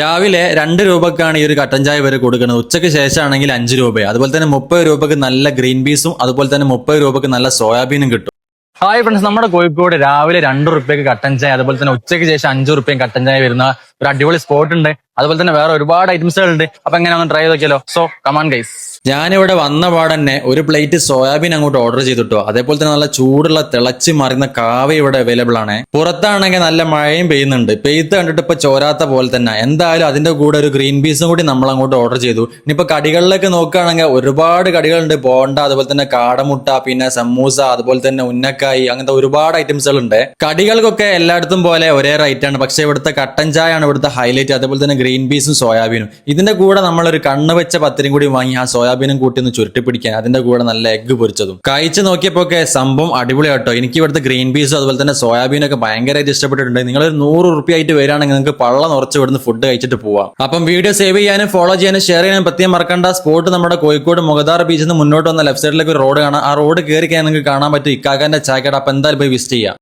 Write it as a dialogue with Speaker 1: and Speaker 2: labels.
Speaker 1: രാവിലെ രണ്ട് രൂപക്കാണ് ഈ ഒരു കട്ടൻ ചായ വരെ കൊടുക്കുന്നത്. ഉച്ചയ്ക്ക് ശേഷമാണെങ്കിൽ അഞ്ച് രൂപ അതുപോലെ തന്നെ മുപ്പത് രൂപക്ക് നല്ല ഗ്രീൻ പീസും അതുപോലെ തന്നെ മുപ്പത് രൂപക്ക് നല്ല സോയാബീനും കിട്ടും. ഹായ് ഫ്രണ്ട്സ് നമ്മുടെ കോഴിക്കോട് രാവിലെ രണ്ട് റുപ്യക്ക് കട്ടൻ ചായ അതുപോലെ തന്നെ ഉച്ചയ്ക്ക് ശേഷം അഞ്ച് റുപ്യയും കട്ടൻ ചായ വരുന്ന ഒരു അടിപൊളി സ്പോട്ട് ഉണ്ട്. അതുപോലെ തന്നെ വേറെ ഒരുപാട് ഐറ്റംസുകൾ ഉണ്ട് അപ്പൊ എങ്ങനെ ഒന്ന് ട്രൈ നോക്കിയാലോ? സോ കമാൻ ഗൈസ് ഞാനിവിടെ വന്ന പാടന്നെ ഒരു പ്ലേറ്റ് സോയാബീൻ അങ്ങോട്ട് ഓർഡർ ചെയ്തിട്ടോ. അതേപോലെ തന്നെ നല്ല ചൂടുള്ള തിളച്ച് മറിയുന്ന കാവ ഇവിടെ അവൈലബിൾ ആണ്. പുറത്താണെങ്കിൽ നല്ല മഴയും പെയ്യുന്നുണ്ട്. പെയ്ത്ത് കണ്ടിട്ട് ഇപ്പൊ ചോരാത്ത പോലെ തന്നെ. എന്തായാലും അതിന്റെ കൂടെ ഒരു ഗ്രീൻ പീസും കൂടി നമ്മൾ അങ്ങോട്ട് ഓർഡർ ചെയ്തു. ഇനിയിപ്പോ കടികളിലേക്ക് നോക്കുകയാണെങ്കിൽ ഒരുപാട് കടികളുണ്ട്. ബോണ്ട അതുപോലെ തന്നെ കാടമുട്ട പിന്നെ സമൂസ അതുപോലെ തന്നെ ഉന്നക്കായി അങ്ങനത്തെ ഒരുപാട് ഐറ്റംസുകൾ ഉണ്ട് കടികൾക്കൊക്കെ എല്ലായിടത്തും പോലെ ഒരേ റേറ്റ് ആണ്. പക്ഷെ ഇവിടുത്തെ കട്ടൻ ചായ ആണ് ഇവിടുത്തെ ഹൈലൈറ്റ് അതുപോലെ തന്നെ ഗ്രീൻ പീസും സോയാബീനും. ഇതിന്റെ കൂടെ നമ്മളൊരു കണ്ണ് വെച്ച പത്തിരിയും കൂടി വാങ്ങി ആ സോയാബീനും കൂട്ടി ഒന്ന് ചുരുട്ടി പിടിക്കാൻ അതിന്റെ കൂടെ നല്ല എഗ്ഗ് പൊരിച്ചതും. കഴിച്ച് നോക്കിയപ്പോ ഒക്കെ സംഭവം അടിപൊളിയാട്ടോ. എനിക്ക് ഇവിടുത്തെ ഗ്രീൻ പീസും അതുപോലെ തന്നെ സോയാബീനും ഒക്കെ ഭയങ്കരമായിട്ട് ഇഷ്ടപ്പെട്ടിട്ടുണ്ട്. നിങ്ങൾ നൂറ് റുപ്യ ആയിട്ട് വരികയാണെങ്കിൽ നിങ്ങൾക്ക് പള്ള നിറച്ച് ഇവിടുന്ന് ഫുഡ് കഴിച്ചിട്ട് പോവാം. അപ്പം വീഡിയോ സേവ് ചെയ്യാനും ഫോളോ ചെയ്യാനും ഷെയർ ചെയ്യാനും പ്രത്യേകം മറക്കണ്ട. സ്പോട്ട് നമ്മുടെ കോഴിക്കോട് മുഖദാർ ബീച്ചിൽ നിന്ന് മുന്നോട്ട് വന്ന ലെഫ്റ്റ് സൈഡിലേക്ക് ഒരു റോഡ് കാണാം. ആ റോഡ് കയറി കഴിഞ്ഞാൽ നിങ്ങൾക്ക് കാണാൻ പറ്റും ഇക്കാക്കാന്റെ ചായക്കട അപ്പം എന്തായാലും പോയി വിസിറ്റ് ചെയ്യാം.